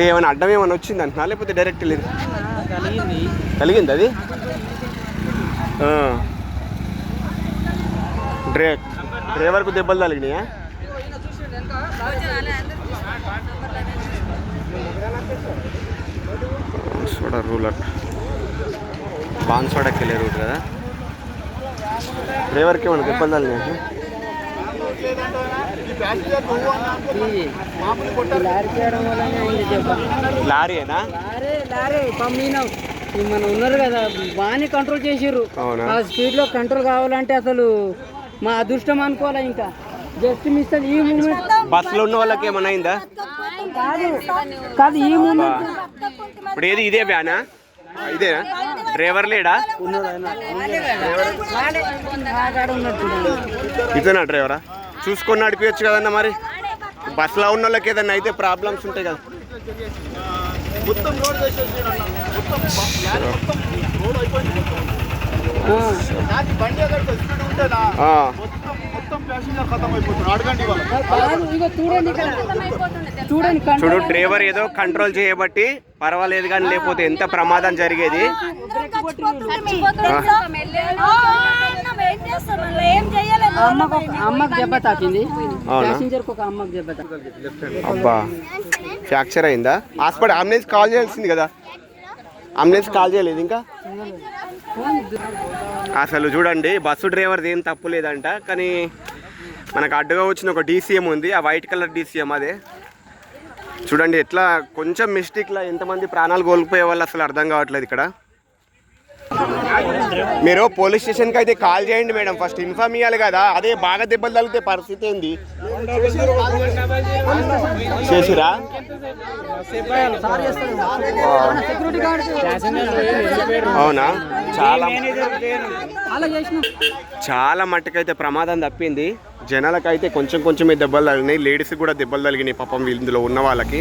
అంటే ఏమైనా అడ్డం ఏమైనా వచ్చింది అంటున్నా? లేకపోతే డైరెక్ట్ లేదు కలిగింది అది? ఆ. డ్రే డ్రైవర్కు దెబ్బలు తగిలినాయా? Rule ruler. బాన్సోడకి వెళ్ళే రూట్ కదా? డ్రైవర్కి ఏమైనా దెబ్బలు తగిలినాయా? లారీ చేయడం వల్లనే అయింది దెబ్బ లారీయేనా లారీ మన ఉన్నారు కదా బాగానే కంట్రోల్ చేసిర్రు. అవునా? ఆ స్పీడ్లో కంట్రోల్ కావాలంటే అసలు మా అదృష్టం అనుకోవాలా ఇంకా. జస్ట్ మిస్ ఈ మూమెంట్ బస్సులో ఉన్న వాళ్ళకి ఏమైనా అయిందా? కాదు కాదు ఈ మూమెంట్ ఇప్పుడు ఏది ఇదే వ్యానా? ఇదేనా? డ్రైవర్ లేడా? ఇదేనా డ్రైవరా? చూసుకొని నడిపించచ్చు కదన్నా మరి. బస్సులో ఉన్న వాళ్ళకి ఏదన్నా అయితే ప్రాబ్లమ్స్ ఉంటాయి కదా. చూడు డ్రైవర్ ఏదో కంట్రోల్ చేయబట్టి పర్వాలేదు కానీ లేకపోతే ఎంత ప్రమాదం జరిగేది? ఏం అమ్మకు ఒక అమ్మకు దెబ్బ తాకింది. అవునా? ప్యాసింజర్కు ఒక అమ్మకు దెబ్బ తాకింది. అబ్బా ఫ్రాక్చర్ అయిందా? హాస్పిటల్ అంబులెన్స్ కాల్ చేయాల్సింది కదా. అంబులెన్స్ కాల్ చేయలేదు ఇంకా? అసలు చూడండి బస్సు డ్రైవర్ది ఏం తప్పు లేదంట. కానీ మనకు అడ్డుగా వచ్చిన ఒక డీసీఎం ఉంది ఆ వైట్ కలర్ డీసీఎం అదే. చూడండి ఎట్లా కొంచెం మిస్టేక్లో ఎంతమంది ప్రాణాలు కోల్పోయే వాళ్ళు అసలు అర్థం కావట్లేదు ఇక్కడ. మీరు పోలీస్ స్టేషన్కి అయితే కాల్ చేయండి మేడం. ఫస్ట్ ఇన్ఫార్మ్ ఇవ్వాలి కదా. అదే బాగా దెబ్బలు తగిలితే పరిస్థితి ఏంది? చేసిరా? అవునా? చాలా చాలా మట్టుకైతే ప్రమాదం తప్పింది. జనాలకైతే కొంచెం కొంచెమే దెబ్బలు తగిలినాయి. లేడీస్ కూడా దెబ్బలు తగిలినాయి పాపం ఇందులో ఉన్న వాళ్ళకి.